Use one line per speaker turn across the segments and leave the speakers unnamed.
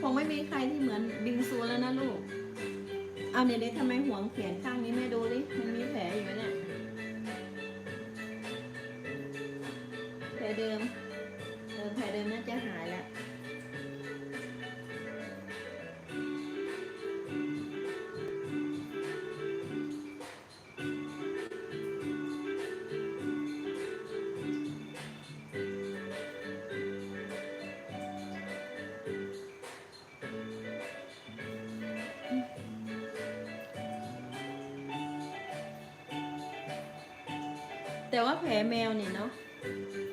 คงไม่มีใครที่เหมือนบิงซูแล้วนะลูก เอาเนี่ยเด็กทำไมห่วงแขนข้างนี้แม่ดูดิ มันมีแผลอยู่เนี่ยแผลเดิม แต่ว่าแผลแมวเนี่ยเนาะ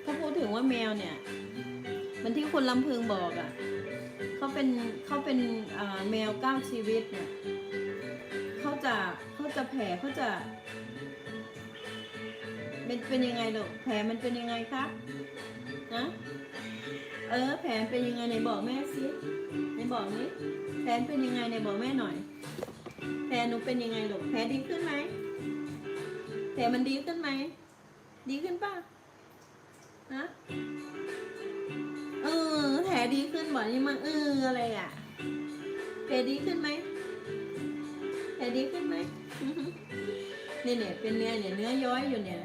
ถ้าพูดถึงว่าแมวเนี่ยมันที่คุณลำพึงบอกอะ่ะเขาเป็นเขาเป็นแมวเก้าชีวิตเนี่ยเขาจะเขาจะแผลเขาจะเป็นเป็นยังไงลูกแผลมันเป็นยังไงครับนะเออ แผลเป็นยังไงไหนบอกแม่สิไหนบอกนี้แผลเป็นยังไงไหนบอกแม่หน่อย แผลหนูเป็นยังไงลูกแผลดีขึ้นไหมแผลมันดีขึ้นไหม ดีขึ้นป่ะนะเออแผลดีขึ้นบอกนี่มันเอออะไรอะแผลดีขึ้นไหมแผลดีขึ้นไหมเนี่ยเนี่ยเป็นเนื้อเนี่ยเนื้อย้อยอยู่เนี่ย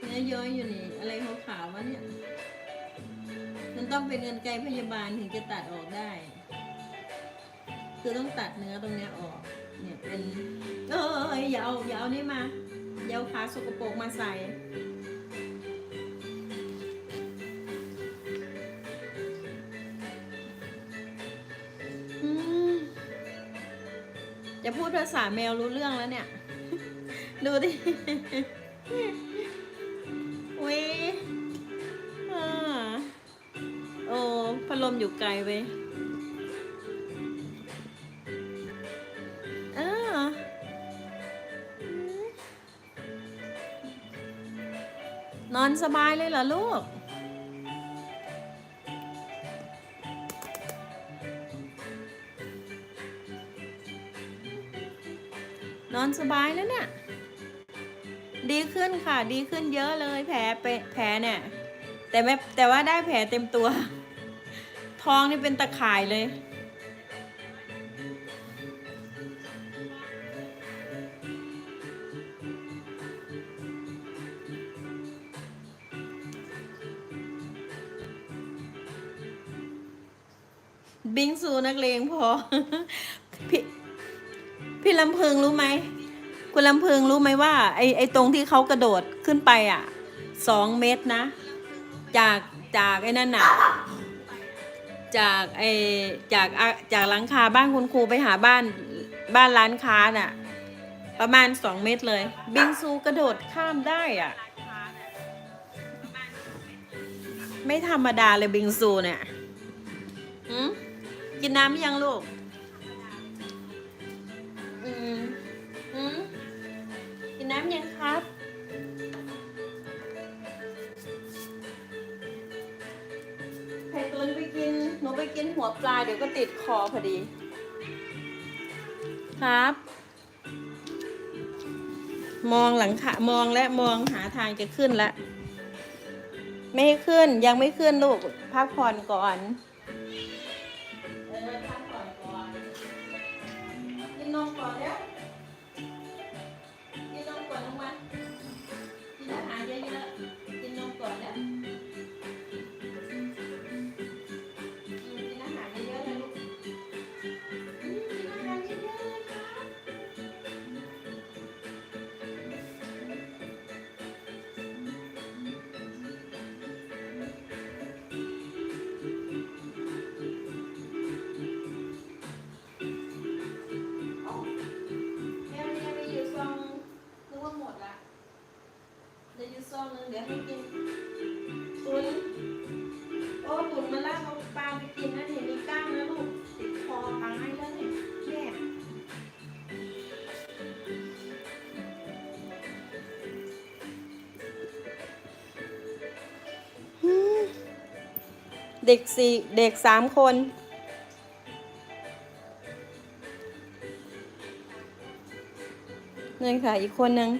เนื้อย้อยอยู่นี่อะไรขาวๆวะเนี่ยมันต้องเป็นเงินไกลพยาบาลถึงจะตัดออกได้ คือต้องตัดเนื้อตรงเนี้ยออก เนี่ยเป็นเอออย่าเอาอย่าเอานี่มา อย่าเอาขาสกปรกมาใส่ จะพูดภาษาแมวรู้เรื่องแล้วเนี่ย ดูดิเว้ยอ่าโอ้พัดลมอยู่ไกลเว้ย นอนสบายเลยเหรอลูก นอนสบายแล้วเนี่ยดีขึ้นค่ะ ดีขึ้นเยอะเลยแผลเปแผลเนี่ย แต่ไม่แต่ว่าได้แผลเต็มตัว ท้องนี่เป็นตะข่ายเลย บิงซูนักเลงพอ พี่พี่ลำพึงรู้ไหมคุณลำพึงรู้ไหมว่า ไอไอตรงที่เขากระโดดขึ้นไปอะสองเมตรนะ จากจากไอ้นั่นน่ะ จากไอจากจากหลังคาบ้านคุณครูไปหาบ้านบ้านร้านค้าน่ะ ประมาณสองเมตรเลย บิงซูกระโดดข้ามได้อะ ไม่ธรรมดาเลยบิงซูเนี่ยหืม กินน้ำหรือยังลูก อืมอืมกินน้ำยังครับ ไข่ตุนไปกิน หนูไปกินหัวปลาเดี๋ยวก็ติดคอพอดี ครับ มองหลังคามองและมองหาทางจะขึ้นแล้วไม่ให้ขึ้นยังไม่ขึ้นลูก พักผ่อนก่อน ซองนึงเดี๋ยวให้กินตุนโอ้ตุนมาลากเอาปลาไปกินนะเห็นมีกล้างนะลูกติดคอตายแล้วเนี่ยแม่เด็กสี่เด็กสามคนนี่ค่ะอีกคนนึง